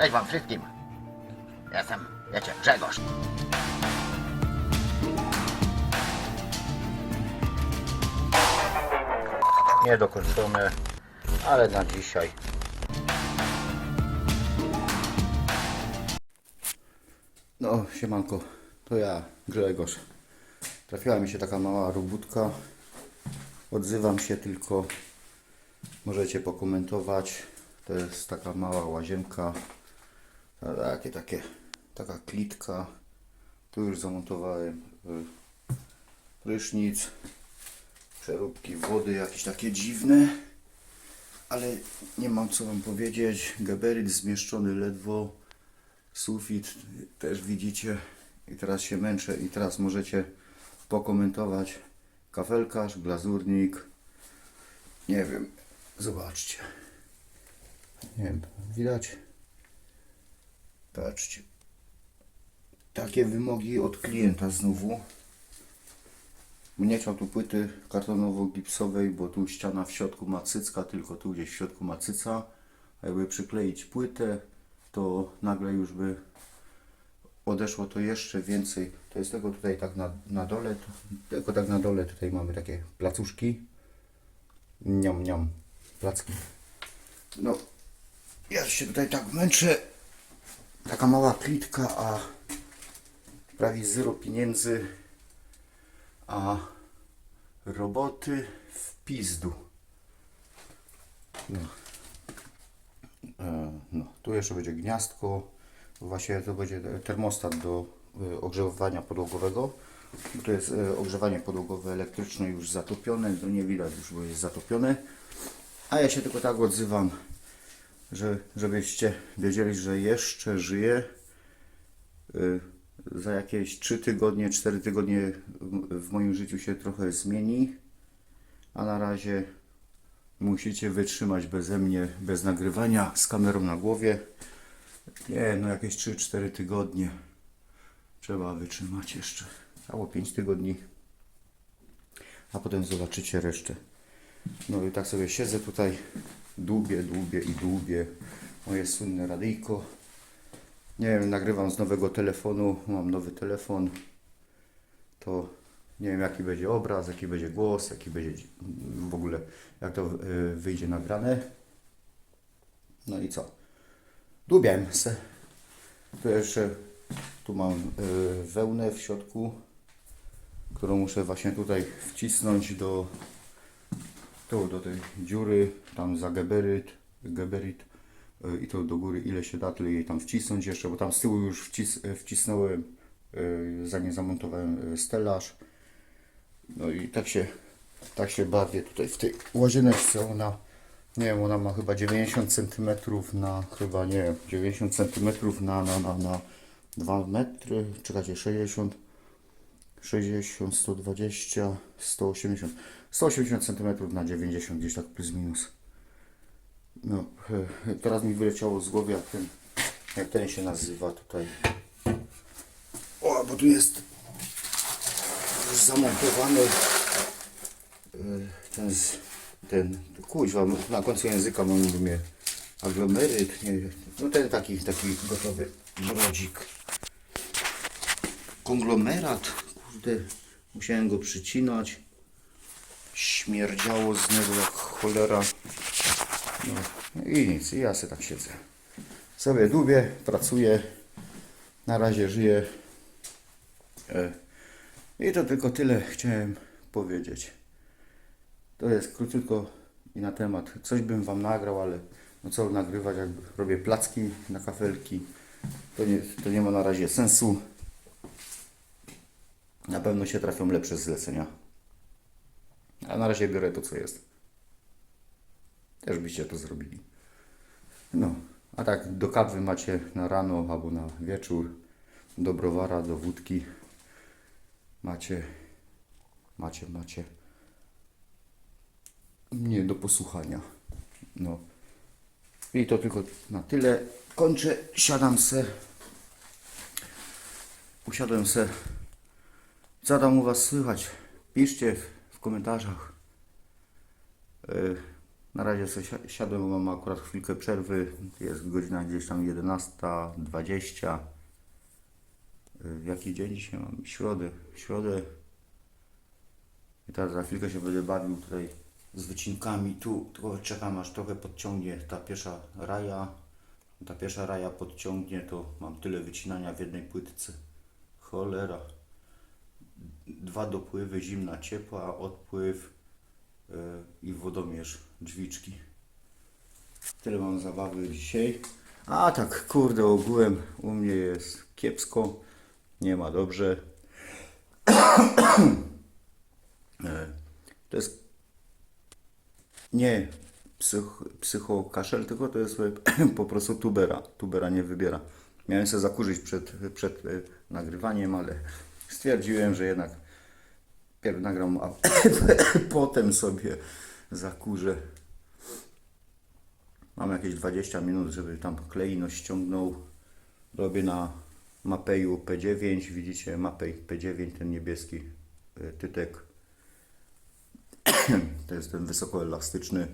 Cześć wam wszystkim. Jestem, wiecie, Grzegorz. Niedokończone, ale na dzisiaj. No, siemanko, to ja, Grzegorz. Trafiła mi się taka mała robótka. Odzywam się tylko. Możecie pokomentować. To jest taka mała łazienka. A Takie, takie, taka klitka. Tu już zamontowałem y, prysznic, przeróbki wody jakieś takie dziwne. Ale nie mam co wam powiedzieć. Gabaryt zmieszczony ledwo. Sufit też widzicie. I teraz się męczę i teraz możecie pokomentować. Kafelkarz, glazurnik. Nie wiem. Zobaczcie. Nie wiem, widać? Patrzcie. Takie wymogi od klienta znowu. Nie chciał tu płyty kartonowo-gipsowej, bo tu ściana w środku ma cycka, tylko tu gdzieś w środku ma cyca. A jakby przykleić płytę, to nagle już by odeszło to jeszcze więcej. To jest tego tutaj tak na, na dole, to, tylko tak na dole tutaj mamy takie placuszki. Niam, niam, placki. No, ja się tutaj tak męczę. Taka mała klitka, a prawie zero pieniędzy, a roboty w pizdu. No. E, No, tu jeszcze będzie gniazdko. Właśnie to będzie termostat do e, ogrzewania podłogowego. Tu jest e, ogrzewanie podłogowe elektryczne już zatopione. To nie widać już, bo jest zatopione. A ja się tylko tak odzywam, że, żebyście wiedzieli, że jeszcze żyję. Y, Za jakieś 3 tygodnie, 4 tygodnie w- moim życiu się trochę zmieni. A na razie musicie wytrzymać beze mnie, bez nagrywania, z kamerą na głowie. Nie, no jakieś 3-4 tygodnie trzeba wytrzymać jeszcze. Albo 5 tygodni. A potem zobaczycie resztę. No i tak sobie siedzę tutaj, dłubię, dłubię i dłubię moje słynne radyjko. Nie wiem, nagrywam z nowego telefonu, mam nowy telefon. To nie wiem jaki będzie obraz, jaki będzie głos, jaki będzie dzi- w ogóle, jak to y, wyjdzie nagrane. No i co? Dłubiałem se. Tu jeszcze, tu mam y, wełnę w środku, którą muszę właśnie tutaj wcisnąć do tu do tej dziury, tam za geberyt, geberyt y, i to do góry ile się da, tyle jej tam wcisnąć jeszcze, bo tam z tyłu już wcis, y, wcisnąłem, y, zanim zamontowałem stelaż. No i tak się, tak się bawię tutaj w tej łazieneczce, ona, nie wiem, ona ma chyba 90 cm na, chyba nie wiem, 90 cm na, na, na, na 2 metry, czekajcie, 60 60, 120, 180. 180 cm na 90 gdzieś tak plus minus. No, e, teraz mi wyleciało z głowy jak ten, jak ten się nazywa tutaj. O, bo tu jest zamontowany e, ten, ten kuźwa, na końcu języka mam mnie aglomeryt, nie no ten taki, taki gotowy brodzik konglomerat. Musiałem go przycinać. Śmierdziało z niego jak cholera. No i nic, i ja sobie tak siedzę. Sobie dłubię, pracuję. Na razie żyję. E, I to tylko tyle chciałem powiedzieć. To jest króciutko i na temat. Coś bym Wam nagrał, ale no co nagrywać, jak robię placki na kafelki. To nie, to nie ma na razie sensu. Na pewno się trafią lepsze zlecenia. A na razie biorę to, co jest. Też byście to zrobili. No, a tak do kawy macie na rano albo na wieczór. Do browara, do wódki. Macie, macie, macie. Nie do posłuchania. No. I to tylko na tyle. Kończę, siadam se. Usiadłem se. Co tam u Was słychać? Piszcie w, w komentarzach. Yy, Na razie sobie si- siadłem, mam akurat chwilkę przerwy. Jest godzina gdzieś tam 11.20. Y, Jaki dzień dzisiaj mam? Środę. Środę. I teraz za chwilkę się będę bawił tutaj z wycinkami. Tu tylko czekam aż trochę podciągnie ta pierwsza raja. Ta pierwsza raja podciągnie, to mam tyle wycinania w jednej płytce. Cholera. Dwa dopływy, zimna, ciepła, odpływ yy, i wodomierz, drzwiczki. Tyle mam zabawy dzisiaj. A tak, kurde, ogółem u mnie jest kiepsko. Nie ma dobrze. E, To jest nie psych, psychokaszel, tylko to jest e, po prostu tubera. Tubera nie wybiera. Miałem się zakurzyć przed, przed e, nagrywaniem, ale stwierdziłem, że jednak pierw nagram, a potem sobie zakurzę. Mam jakieś 20 minut, żeby tam kleino ściągnął. Robię na Mapeju P9. Widzicie Mapej P9, ten niebieski y, tytek. To jest ten wysokoelastyczny.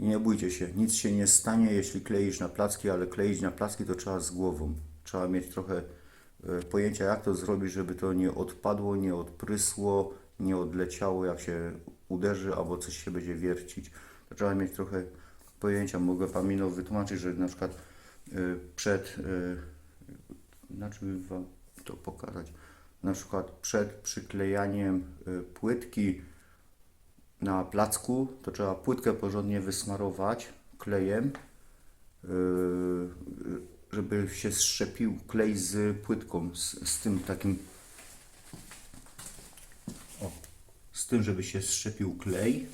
Nie bójcie się, nic się nie stanie, jeśli kleisz na placki, ale kleić na placki to trzeba z głową. Trzeba mieć trochę e, pojęcia, jak to zrobić, żeby to nie odpadło, nie odprysło, nie odleciało, jak się uderzy albo coś się będzie wiercić. Trzeba mieć trochę pojęcia. Mogę Wam ino wytłumaczyć, że na przykład e, przed, e, znaczy Wam to pokazać, na przykład przed przyklejaniem e, płytki na placku, to trzeba płytkę porządnie wysmarować klejem, żeby się zszczepił klej z płytką, z, z tym takim o, z tym, żeby się zszczepił klej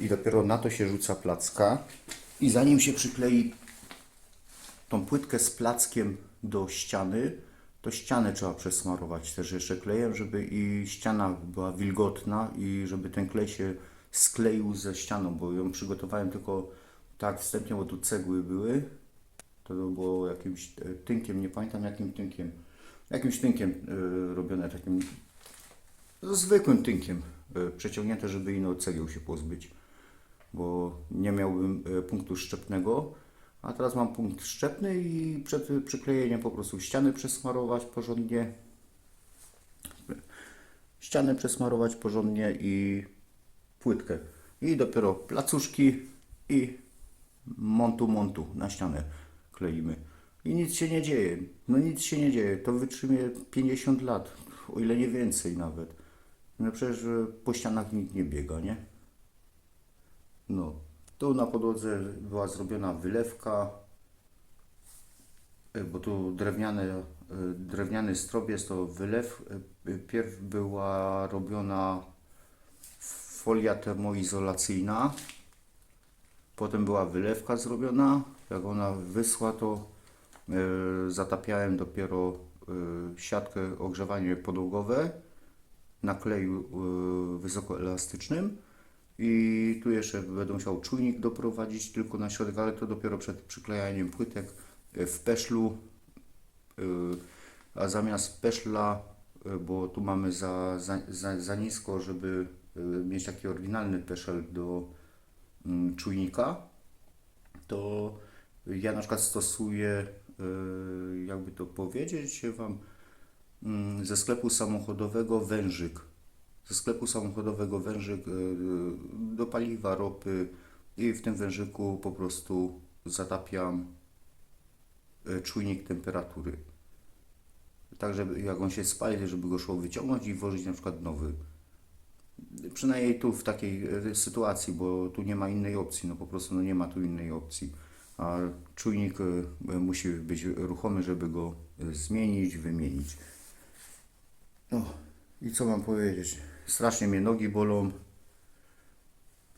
i dopiero na to się rzuca placka i zanim się przyklei tą płytkę z plackiem do ściany, to ścianę trzeba przesmarować też jeszcze klejem, żeby i ściana była wilgotna i żeby ten klej się skleił ze ścianą, bo ją przygotowałem tylko tak wstępnie, bo tu cegły były. To było jakimś e, tynkiem, nie pamiętam jakim tynkiem. Jakimś tynkiem y, robione, takim no, zwykłym tynkiem y, przeciągnięte, żeby ino cegieł się pozbyć bo nie miałbym e, punktu szczepnego, a teraz mam punkt szczepny i przed przyklejeniem po prostu ściany przesmarować porządnie. Ścianę przesmarować porządnie i płytkę. I dopiero placuszki i montu montu na ścianę kleimy. I nic się nie dzieje. No nic się nie dzieje. To wytrzymie 50 lat, o ile nie więcej nawet. No przecież e, po ścianach nikt nie biega, nie? No, tu na podłodze była zrobiona wylewka, e, bo tu e, drewniany strop jest to wylew. Pierw była robiona folia termoizolacyjna, potem była wylewka zrobiona. Jak ona wyschła, to e, zatapiałem dopiero e, siatkę ogrzewanie podłogowe na kleju e, wysokoelastycznym. I tu jeszcze będę musiał czujnik doprowadzić tylko na środek, ale to dopiero przed przyklejaniem płytek w peszlu. A zamiast peszla, bo tu mamy za, za, za, za nisko, żeby mieć taki oryginalny peszel do mm, czujnika, to ja na przykład stosuję, e, jakby to powiedzieć Wam, mm, ze sklepu samochodowego wężyk ze sklepu samochodowego wężyk y, do paliwa, ropy i w tym wężyku po prostu zatapiam y, czujnik temperatury. Tak, żeby jak on się spali, żeby go szło wyciągnąć i włożyć na przykład nowy. Przynajmniej tu w takiej sytuacji, bo tu nie ma innej opcji, no po prostu no nie ma tu innej opcji. A czujnik y, musi być ruchomy, żeby go y, zmienić, wymienić. No i co mam powiedzieć? Strasznie mnie nogi bolą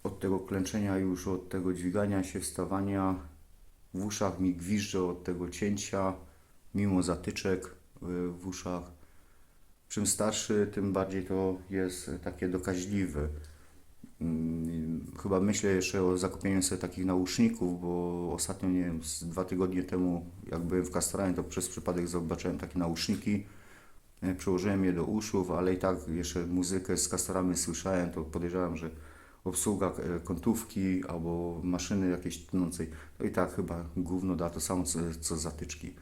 od tego klęczenia już, od tego dźwigania się, wstawania. W uszach mi gwizdże od tego cięcia, mimo zatyczek y, w uszach. Czym starszy, tym bardziej to jest takie dokaźliwe. Chyba myślę jeszcze o zakupieniu sobie takich nauszników, bo ostatnio, nie wiem, z dwa tygodnie temu, jak byłem w Kastoranie, to przez przypadek zobaczyłem takie nauszniki. E, Przyłożyłem je do uszów, ale i tak jeszcze muzykę z Kastorami słyszałem, to podejrzewam, że obsługa e, kątówki albo maszyny jakiejś tnącej, to i tak chyba gówno da to samo co, co zatyczki.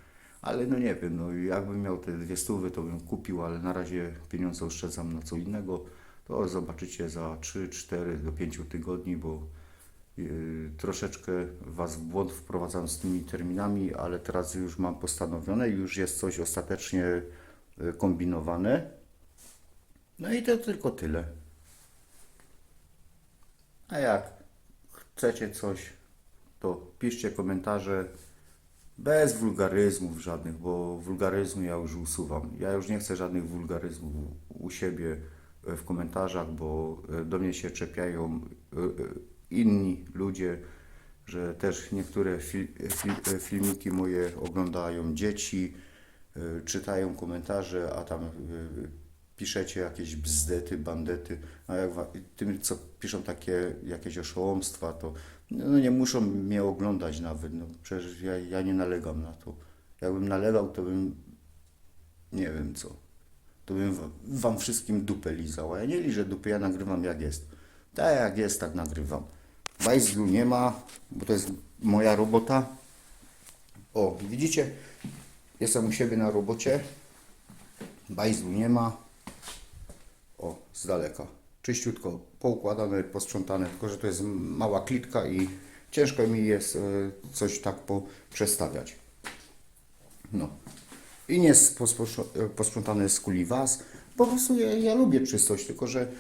Ale no nie wiem, no jakbym miał te dwie stówy, to bym kupił, ale na razie pieniądze oszczędzam na co innego. To zobaczycie za 3, 4 do 5 tygodni, bo yy, troszeczkę Was w błąd wprowadzam z tymi terminami, ale teraz już mam postanowione już jest coś ostatecznie yy, kombinowane. No i to tylko tyle. A jak chcecie coś, to piszcie komentarze. Bez wulgaryzmów żadnych, bo wulgaryzmu ja już usuwam. Ja już nie chcę żadnych wulgaryzmów u siebie w komentarzach, bo e, do mnie się czepiają e, e, inni ludzie, że też niektóre fil, fil, filmiki moje oglądają dzieci, czytają komentarze, a tam piszecie jakieś bzdety, bandety, a jak tym, co piszą takie jakieś oszołomstwa, to no nie muszą mnie oglądać nawet, no przecież ja, ja nie nalegam na to. Jakbym nalegał, to bym, nie wiem co, to bym wa- wam wszystkim dupę lizał, a ja nie liżę dupy, ja nagrywam jak jest. Tak jak jest, tak nagrywam. Bajzlu nie ma, bo to jest moja robota. O, widzicie, jestem u siebie na robocie, bajzlu nie ma, o, z daleka. Czyściutko, poukładane, posprzątane, tylko że to jest mała klitka i ciężko mi jest e, coś tak poprzestawiać. No. I nie jest posprzątane z kuli was. Po prostu ja, ja lubię czystość, tylko że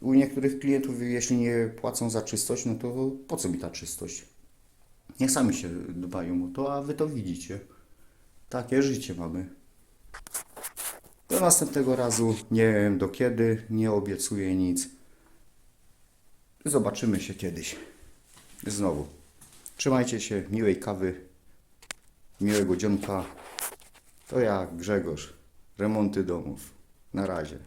u niektórych klientów, jeśli nie płacą za czystość, no to po co mi ta czystość? Niech sami się dbają o to, a wy to widzicie. Takie życie mamy. Do następnego razu nie wiem do kiedy, nie obiecuję nic. Zobaczymy się kiedyś. Znowu. Trzymajcie się, miłej kawy, miłego dzionka. To ja, Grzegorz. Remonty domów. Na razie.